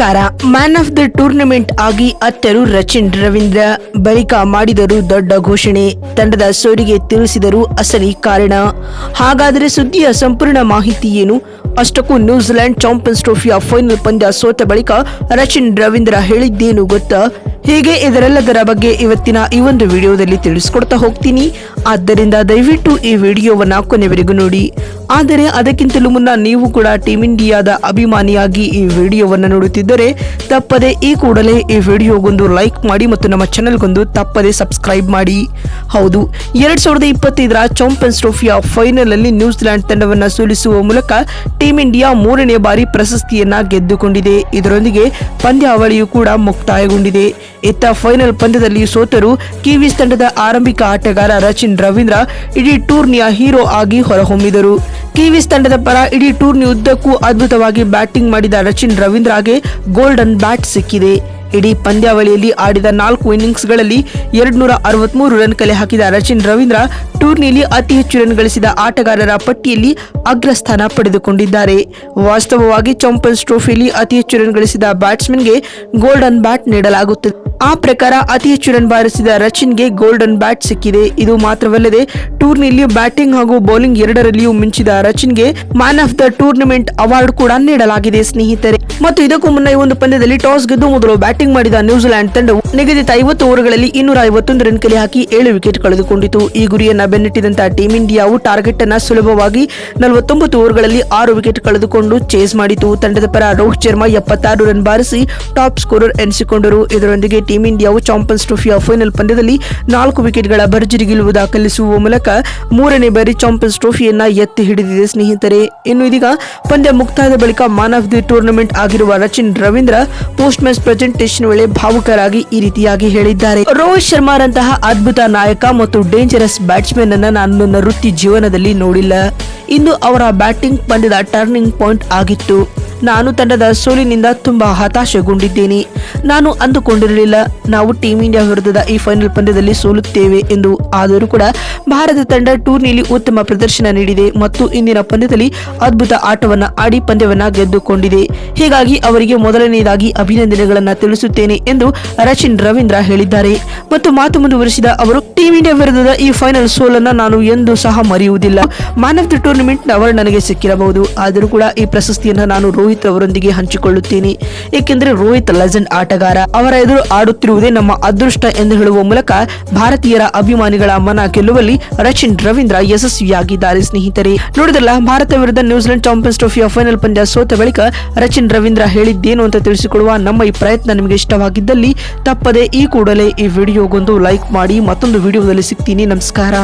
ನಮಸ್ಕಾರ. Man of the tournament ಆಗಿ ಅತ್ತರು ರಚಿನ್ ರವೀಂದ್ರ ಬಳಿಕ ಮಾಡಿದರು ದೊಡ್ಡ ಘೋಷಣೆ. ತಂಡದ ಸೋಲಿಗೆ ತಿಳಿಸಿದರು ಅಸಲಿ ಕಾರಣ. ಹಾಗಾದರೆ ಸುದ್ದಿಯ ಸಂಪೂರ್ಣ ಮಾಹಿತಿ ಏನು? ಅಷ್ಟಕ್ಕೂ ನ್ಯೂಜಿಲೆಂಡ್ ಚಾಂಪಿಯನ್ಸ್ ಟ್ರೋಫಿಯ ಫೈನಲ್ ಪಂದ್ಯ ಸೋತ ಬಳಿಕ ರಚಿನ್ ರವೀಂದ್ರ ಹೇಳಿದ್ದೇನು ಗೊತ್ತಾ? ಹೀಗೆ ಇದರೆಲ್ಲದರ ಬಗ್ಗೆ ಇವತ್ತಿನ ಈ ಒಂದು ವಿಡಿಯೋದಲ್ಲಿ ತಿಳಿಸ್ಕೊಡ್ತಾ ಹೋಗ್ತೀನಿ. ಆದ್ದರಿಂದ ದಯವಿಟ್ಟು ಈ ವಿಡಿಯೋವನ್ನ ಕೊನೆವರೆಗೂ ನೋಡಿ. ಆದರೆ ಅದಕ್ಕಿಂತಲೂ ಮುನ್ನ ನೀವು ಕೂಡ ಟೀಮ್ ಇಂಡಿಯಾದ ಅಭಿಮಾನಿಯಾಗಿ ಈ ವಿಡಿಯೋವನ್ನು ನೋಡುತ್ತಿದ್ದರೆ ತಪ್ಪದೆ ಈ ಕೂಡಲೇ ಈ ವಿಡಿಯೋಗೊಂದು ಲೈಕ್ ಮಾಡಿ ಮತ್ತು ನಮ್ಮ ಚಾನೆಲ್ಗೊಂದು ತಪ್ಪದೆ ಸಬ್ಸ್ಕ್ರೈಬ್ ಮಾಡಿ. ಹೌದು, ಎರಡ್ ಸಾವಿರದ ಇಪ್ಪತ್ತೈದರ ಚಾಂಪಿಯನ್ಸ್ ಟ್ರೋಫಿಯ ಫೈನಲ್ ಅಲ್ಲಿ ನ್ಯೂಜಿಲೆಂಡ್ ತಂಡವನ್ನು ಸೋಲಿಸುವ ಮೂಲಕ ಟೀಮ್ ಇಂಡಿಯಾ ಮೂರನೇ ಬಾರಿ ಪ್ರಶಸ್ತಿಯನ್ನ ಗೆದ್ದುಕೊಂಡಿದೆ. ಇದರೊಂದಿಗೆ ಪಂದ್ಯಾವಳಿಯು ಕೂಡ ಮುಕ್ತಾಯಗೊಂಡಿದೆ. ಇತ್ತ ಫೈನಲ್ ಪಂದ್ಯದಲ್ಲಿ ಸೋತರು ಕಿವೀಸ್ ತಂಡದ ಆರಂಭಿಕ ಆಟಗಾರ ರಚಿನ್ ರವೀಂದ್ರ ಇಡೀ ಟೂರ್ನಿಯ ಹೀರೋ ಆಗಿ ಹೊರಹೊಮ್ಮಿದರು. ಕಿವೀಸ್ ತಂಡದ ಪರ ಇಡೀ ಟೂರ್ನಿ ಉದ್ದಕ್ಕೂ ಅದ್ಭುತವಾಗಿ ಬ್ಯಾಟಿಂಗ್ ಮಾಡಿದ ರಚಿನ್ ರವೀಂದ್ರಗೆ ಗೋಲ್ಡನ್ ಬ್ಯಾಟ್ ಸಿಕ್ಕಿದೆ. ಇಡೀ ಪಂದ್ಯಾವಳಿಯಲ್ಲಿ ಆಡಿದ ನಾಲ್ಕು ಇನ್ನಿಂಗ್ಸ್ಗಳಲ್ಲಿ ಎರಡ್ನೂರ ಅರವತ್ಮೂರು ರನ್ ಕಲೆ ಹಾಕಿದ ರಚಿನ್ ರವೀಂದ್ರ ಟೂರ್ನಿಯಲ್ಲಿ ಅತಿ ಹೆಚ್ಚು ರನ್ ಗಳಿಸಿದ ಆಟಗಾರರ ಪಟ್ಟಿಯಲ್ಲಿ ಅಗ್ರಸ್ಥಾನ ಪಡೆದುಕೊಂಡಿದ್ದಾರೆ. ವಾಸ್ತವವಾಗಿ ಚಾಂಪಿಯನ್ಸ್ ಟ್ರೋಫಿಯಲ್ಲಿ ಅತಿ ಹೆಚ್ಚು ರನ್ ಗಳಿಸಿದ ಬ್ಯಾಟ್ಸ್ಮನ್ಗೆ ಗೋಲ್ಡನ್ ಬ್ಯಾಟ್ ನೀಡಲಾಗುತ್ತದೆ. ಆ ಪ್ರಕಾರ ಅತಿ ಹೆಚ್ಚು ರನ್ ಬಾರಿಸಿದ ರಚಿನ್ಗೆ ಗೋಲ್ಡನ್ ಬ್ಯಾಟ್ ಸಿಕ್ಕಿದೆ. ಇದು ಮಾತ್ರವಲ್ಲದೆ ಟೂರ್ನಿಯಲ್ಲಿ ಬ್ಯಾಟಿಂಗ್ ಹಾಗೂ ಬೌಲಿಂಗ್ ಎರಡರಲ್ಲಿಯೂ ಮಿಂಚಿದ ರಚಿನ್ಗೆ man of the tournament award ಕೂಡ ನೀಡಲಾಗಿದೆ, ಸ್ನೇಹಿತರೆ. ಮತ್ತು ಇದಕ್ಕೂ ಮುನ್ನ ಈ ಒಂದು ಪಂದ್ಯದಲ್ಲಿ ಟಾಸ್ ಗೆದ್ದು ಮೊದಲು ಬ್ಯಾಟಿಂಗ್ ಮಾಡಿದ ನ್ಯೂಜಿಲೆಂಡ್ ತಂಡವು ನಿಗದಿತ ಐವತ್ತು ಓವರ್ಗಳಲ್ಲಿ ಇನ್ನೂರ ಐವತ್ತೊಂದು ರನ್ ಕಲೆ ಹಾಕಿ ಏಳು ವಿಕೆಟ್ ಕಳೆದುಕೊಂಡಿತು. ಈ ಗುರಿಯನ್ನ ಬೆನ್ನಟ್ಟಿದಂತಹ ಟೀಂ ಇಂಡಿಯಾವು ಟಾರ್ಗೆಟ್ ಅನ್ನು ಸುಲಭವಾಗಿ ನಲವತ್ತೊಂಬತ್ತು ಓವರ್ಗಳಲ್ಲಿ ಆರು ವಿಕೆಟ್ ಕಳೆದುಕೊಂಡು ಚೇಸ್ ಮಾಡಿತು. ತಂಡದ ಪರ ರೋಹಿತ್ ಶರ್ಮಾ ಎಪ್ಪತ್ತಾರು ರನ್ ಬಾರಿಸಿ ಟಾಪ್ ಸ್ಕೋರರ್ ಎನಿಸಿಕೊಂಡರು. ಇದರೊಂದಿಗೆ ಟೀಂ ಇಂಡಿಯಾವು ಚಾಂಪಿಯನ್ಸ್ ಟ್ರೋಫಿಯ ಫೈನಲ್ ಪಂದ್ಯದಲ್ಲಿ ನಾಲ್ಕು ವಿಕೆಟ್ಗಳ ಭರ್ಜರಿ ಗೆಲುವು ದಾಖಲಿಸುವ ಮೂಲಕ ಮೂರನೇ ಬಾರಿ ಚಾಂಪಿಯನ್ಸ್ ಟ್ರೋಫಿಯನ್ನ ಎತ್ತಿ ಹಿಡಿದಿದೆ ಸ್ನೇಹಿತರೆ. ಇನ್ನು ಇದೀಗ ಪಂದ್ಯ ಮುಕ್ತಾಯದ ಬಳಿಕ ಮ್ಯಾನ್ ಆಫ್ ದಿ ಟೂರ್ನಮೆಂಟ್ ಆಗಿರುವ Rachin Ravindra, post match presentation ವೇಳೆ ಭಾವುಕರಾಗಿ ಈ ರೀತಿಯಾಗಿ ಹೇಳಿದ್ದಾರೆ. ರೋಹಿತ್ ಶರ್ಮಾರಂತಹ ಅದ್ಭುತ ನಾಯಕ ಮತ್ತು ಡೇಂಜರಸ್ ಬ್ಯಾಟ್ಸ್ಮನ್ ಅನ್ನ ನಾನು ನನ್ನ ವೃತ್ತಿ ಜೀವನದಲ್ಲಿ ನೋಡಿಲ್ಲ. ಇಂದು ಅವರ ಬ್ಯಾಟಿಂಗ್ ಪಂದ್ಯದ ಟರ್ನಿಂಗ್ ಪಾಯಿಂಟ್ ಆಗಿತ್ತು. ನಾನು ತಂಡದ ಸೋಲಿನಿಂದ ತುಂಬಾ ಹತಾಶೆಗೊಂಡಿದ್ದೇನೆ. ನಾನು ಅಂದುಕೊಂಡಿರಲಿಲ್ಲ, ನಾವು ಟೀಂ ಇಂಡಿಯಾ ವಿರುದ್ಧದ ಈ ಫೈನಲ್ ಪಂದ್ಯದಲ್ಲಿ ಸೋಲುತ್ತೇವೆ ಎಂದು. ಆದರೂ ಕೂಡ ಭಾರತ ತಂಡ ಟೂರ್ನಿಯಲ್ಲಿ ಉತ್ತಮ ಪ್ರದರ್ಶನ ನೀಡಿದೆ ಮತ್ತು ಇಂದಿನ ಪಂದ್ಯದಲ್ಲಿ ಅದ್ಭುತ ಆಟವನ್ನು ಆಡಿ ಪಂದ್ಯವನ್ನು ಗೆದ್ದುಕೊಂಡಿದೆ. ಹೀಗಾಗಿ ಅವರಿಗೆ ಮೊದಲನೆಯದಾಗಿ ಅಭಿನಂದನೆಗಳನ್ನು ತಿಳಿಸುತ್ತೇನೆ ಎಂದು ರಚಿನ್ ರವೀಂದ್ರ ಹೇಳಿದ್ದಾರೆ. ಮತ್ತು ಮಾತು ಮುಂದುವರಿಸಿದ ಅವರು ಟೀಂ ಇಂಡಿಯಾ ವಿರುದ್ಧದ ಈ ಫೈನಲ್ ಸೋಲನ್ನು ನಾನು ಎಂದೂ ಸಹ ಮರೆಯುವುದಿಲ್ಲ. ಮ್ಯಾನ್ ಆಫ್ ದಿ ಟೂರ್ನಮೆಂಟ್ ಅವರು ನನಗೆ ಸಿಕ್ಕಿರಬಹುದು. ಆದರೂ ಕೂಡ ಈ ಪ್ರಶಸ್ತಿಯನ್ನು ನಾನು ರೋಹಿತ್ ಅವರೊಂದಿಗೆ ಹಂಚಿಕೊಳ್ಳುತ್ತೇನೆ. ಏಕೆಂದರೆ ರೋಹಿತ್ ಲೆಜೆಂಡ್ ಆಟಗಾರ. ಅವರ ಎದುರು ಆಡುತ್ತಿರುವುದೇ ನಮ್ಮ ಅದೃಷ್ಟ ಎಂದು ಹೇಳುವ ಮೂಲಕ ಭಾರತೀಯರ ಅಭಿಮಾನಿಗಳ ಮನ ಗೆಲ್ಲುವಲ್ಲಿ ರಚಿನ್ ರವೀಂದ್ರ ಯಶಸ್ವಿಯಾಗಿದ್ದಾರೆ ಸ್ನೇಹಿತರೆ. ನೋಡಿದ್ರಲ್ಲ, ಭಾರತ ವಿರುದ್ಧ ನ್ಯೂಜಿಲೆಂಡ್ ಚಾಂಪಿಯನ್ಸ್ ಟ್ರೋಫಿಯ ಫೈನಲ್ ಪಂದ್ಯ ಸೋತ ಬಳಿಕ ರಚಿನ್ ರವೀಂದ್ರ ಹೇಳಿದ್ದೇನು ಅಂತ ತಿಳಿಸಿಕೊಡುವ ನಮ್ಮ ಈ ಪ್ರಯತ್ನ ನಿಮಗೆ ಇಷ್ಟವಾಗಿದ್ದಲ್ಲಿ ತಪ್ಪದೆ ಈ ಕೂಡಲೇ ಈ ವಿಡಿಯೋಗೊಂದು ಲೈಕ್ ಮಾಡಿ ಮತ್ತೊಂದು ವಿಡಿಯೋದಲ್ಲಿ ಸಿಗ್ತೀನಿ. ನಮಸ್ಕಾರ.